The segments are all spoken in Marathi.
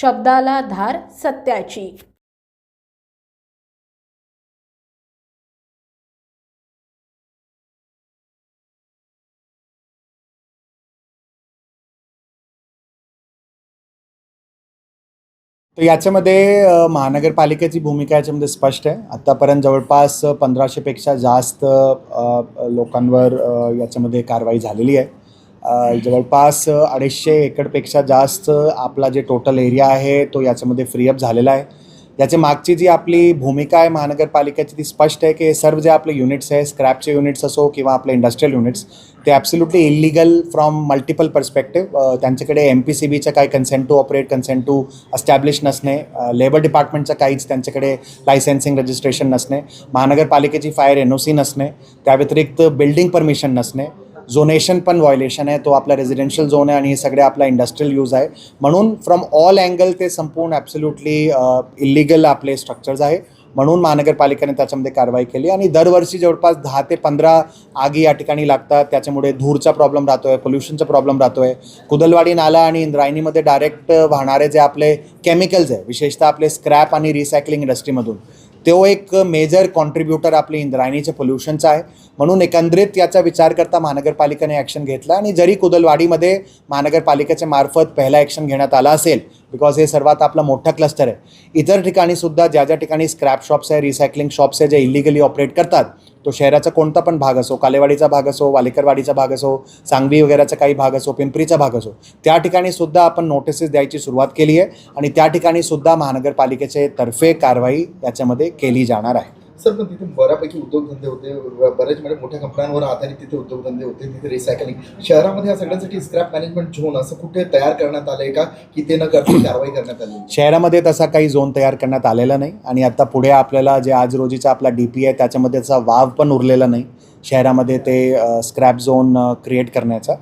शब्दाला धार सत्याची. तर याच्यामध्ये महानगरपालिकेची भूमिका याच्यामध्ये स्पष्ट आहे. आत्तापर्यंत जवळपास पंधराशेपेक्षा जास्त लोकांवर याच्यामध्ये कारवाई झालेली आहे. जवळपास अडीचशे एकरपेक्षा जास्त आपला जे टोटल एरिया आहे तो याच्यामध्ये फ्रीअप झालेला आहे. याच्या मागची जी आपली भूमिका आहे महानगरपालिकेची ती स्पष्ट आहे की सर्व जे आपले युनिट्स आहे स्क्रॅपचे युनिट्स असो किंवा आपले इंडस्ट्रियल युनिट्स ते absolutely illegal from multiple perspective त्यांच्याकडे एम पी सी बीचं काही consent to operate consent to establish नसणे लेबर डिपार्टमेंटचं काहीच त्यांच्याकडे लायसन्सिंग रजिस्ट्रेशन नसणे महानगरपालिकेची फायर एन ओ सी नसणे त्या व्यतिरिक्त बिल्डिंग परमिशन नसणे झोनेशन पण व्हायलेशन आहे तो आपला रेसिडेन्शियल झोन आहे आणि हे सगळे आपला इंडस्ट्रियल यूज आहे. म्हणून फ्रॉम ऑल अँगल ते संपूर्ण ॲब्सोल्युटली इलिगल uh, आपले स्ट्रक्चर्स आहे. म्हणून महानगरपालिकेने त्याच्यामध्ये कारवाई केली आणि दरवर्षी जवळपास दहा ते पंधरा आगी या ठिकाणी लागतात. त्याच्यामुळे धूरचा प्रॉब्लेम राहतो आहे पोल्युशनचा प्रॉब्लेम राहतो आहे कुदलवाडी नाला आणि इंद्रायणीमध्ये डायरेक्ट वाहणारे जे आपले केमिकल्स आहे विशेषतः आपले स्क्रॅप आणि रिसायकलिंग इंडस्ट्रीमधून तो एक मेजर कॉन्ट्रीब्युटर आपली इंद्रायणीच्या पोल्युशनचा आहे. म्हणून एकंदरीत याचा विचार करता महानगरपालिकेने ॲक्शन घेतला आणि जरी कुदलवाडीमध्ये महानगरपालिकेच्या मार्फत पहिला ॲक्शन घेण्यात आला असेल बिकॉज हे सर्वात आपला मोठा क्लस्टर आहे. इतर ठिकाणी सुद्धा ज्या ज्या ठिकाणी स्क्रॅप शॉप्स आहे रिसायकलिंग शॉप्स आहे जे इलिगली ऑपरेट करतात तो शहराचा कोणता पण भाग असो कालेवाडीचा भाग असो वालेकरवाडीचा भाग असो सांगवी वगैरेचा काही भाग असो पिंपरीचा भाग असो त्या ठिकाणी सुद्धा आपण नोटिसेस द्यायची सुरुवात केली आहे आणि त्या ठिकाणी सुद्धा महानगरपालिकेचे तर्फे कारवाई याच्यामध्ये केली जाणार आहे. सर पण तिथे बऱ्यापैकी उद्योगधंदे होते. बऱ्याच म्हणजे मोठ्या कंपन्यांवर आधारित तिथे उद्योगधंदे होते तिथे रिसायकलिंग शहरामध्ये या सगळ्यांसाठी स्क्रॅप मॅनेजमेंट झोन असं कुठे तयार करण्यात आलंय का? की ते न करता कारवाई करण्यात आली? शहरामध्ये तसा काही झोन तयार करण्यात आलेला नाही. आणि आता पुढे आपल्याला जे आज रोजीचा आपला डी पी आहे त्याच्यामध्ये त्याचा वाव पण उरलेला नाही. शहरामध्ये ते स्क्रॅप झोन क्रिएट करण्याचा.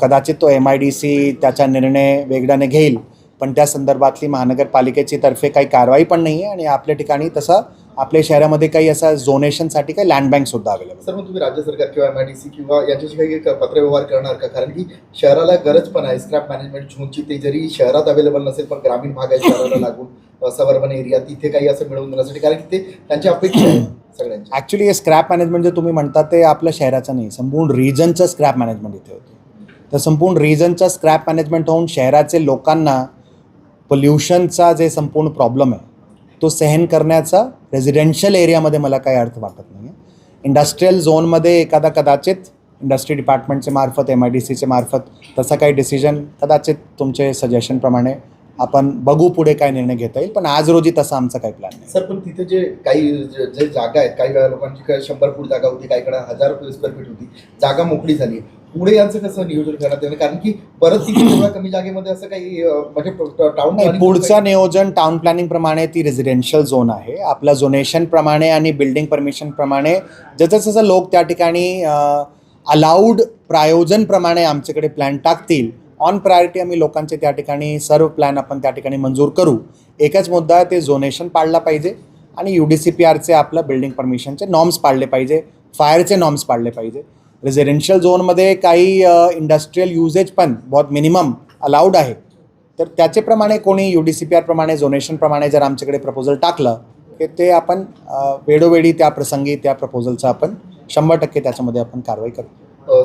कदाचित तो एम आय डी सी त्याचा निर्णय वेगळ्याने घेईल. पण त्या संदर्भातली महानगरपालिकेची तर्फे काही कारवाई पण नाही आहे आणि आपल्या ठिकाणी तसा आपल्या शहरामध्ये काही असा झोनेशनसाठी काही लँड बँकसुद्धा अवेलेबल सर मग तुम्ही राज्य सरकार किंवा एम आय डी सी किंवा यांच्याशी काही पत्रव्यवहार करणार का? कारण की शहराला गरज पण आहे. स्क्रॅप मॅनेजमेंट झोनची ते जरी शहरात अवेलेबल नसेल पण ग्रामीण भाग आहे शहराला लागून सबर्बन एरिया तिथे काही असं मिळवून देण्यासाठी. कारण की ते त्यांची अपेक्षा आहे सगळ्यांची. ॲक्च्युली हे स्क्रॅप मॅनेजमेंट जे तुम्ही म्हणता ते आपल्या शहराचं नाही. संपूर्ण रिजनचं स्क्रॅप मॅनेजमेंट इथे होते. तर संपूर्ण रिजनचं स्क्रॅप मॅनेजमेंट होऊन शहराचे लोकांना पोल्युशनचा जे संपूर्ण प्रॉब्लेम आहे तो सहन करण्याचा रेझिडेन्शियल एरियामध्ये मला काही अर्थ वाटत नाही आहे इंडस्ट्रीयल झोनमध्ये एखादा कदाचित इंडस्ट्री डिपार्टमेंटचे मार्फत एम आय डी सीचे मार्फत तसा काही डिसिजन कदाचित तुमचे सजेशनप्रमाणे आपण बघू पुढे काय निर्णय घेता येईल पण आज रोजी तसा आमचा काही प्लॅन नाही. सर पण तिथे जे काही जे जागा आहेत काही वेळा लोकांची काय शंभर फूट जागा होती काहीकडे हजार स्क्वेअर फीट होती जागा मोकळी झाली. पुढे यांचं कसं नियोजन करण्यात येणार कारण की परत तिथे कमी जागेमध्ये असं काही म्हणजे टाउन नाही पुढचं नियोजन टाउन प्लॅनिंग प्रमाणे ती रेसिडेन्शियल झोन आहे. आपल्या झोनेशन प्रमाणे आणि बिल्डिंग परमिशन प्रमाणे जसं जसं लोक त्या ठिकाणी अलाउड प्रायोजनप्रमाणे आमच्याकडे प्लॅन टाकतील ऑन प्रायोरिटी आम्ही लोकांचे त्या ठिकाणी सर्व प्लॅन आपण त्या ठिकाणी मंजूर करू. एकच मुद्दा ते झोनेशन पाळला पाहिजे आणि यू डी सी पी आरचे आपलं बिल्डिंग परमिशनचे नॉर्म्स पाळले पाहिजे फायरचे नॉर्म्स पाळले पाहिजे. रेझिडेन्शियल झोनमध्ये काही इंडस्ट्रीयल युजेज पण बहुत मिनिमम अलाउड आहे. तर त्याचेप्रमाणे कोणी यू डी सी पी आरप्रमाणे झोनेशनप्रमाणे जर आमच्याकडे प्रपोजल टाकलं की ते आपण वेळोवेळी त्या प्रसंगी त्या प्रपोजलचं आपण शंभर टक्के त्याच्यामध्ये आपण कारवाई करू.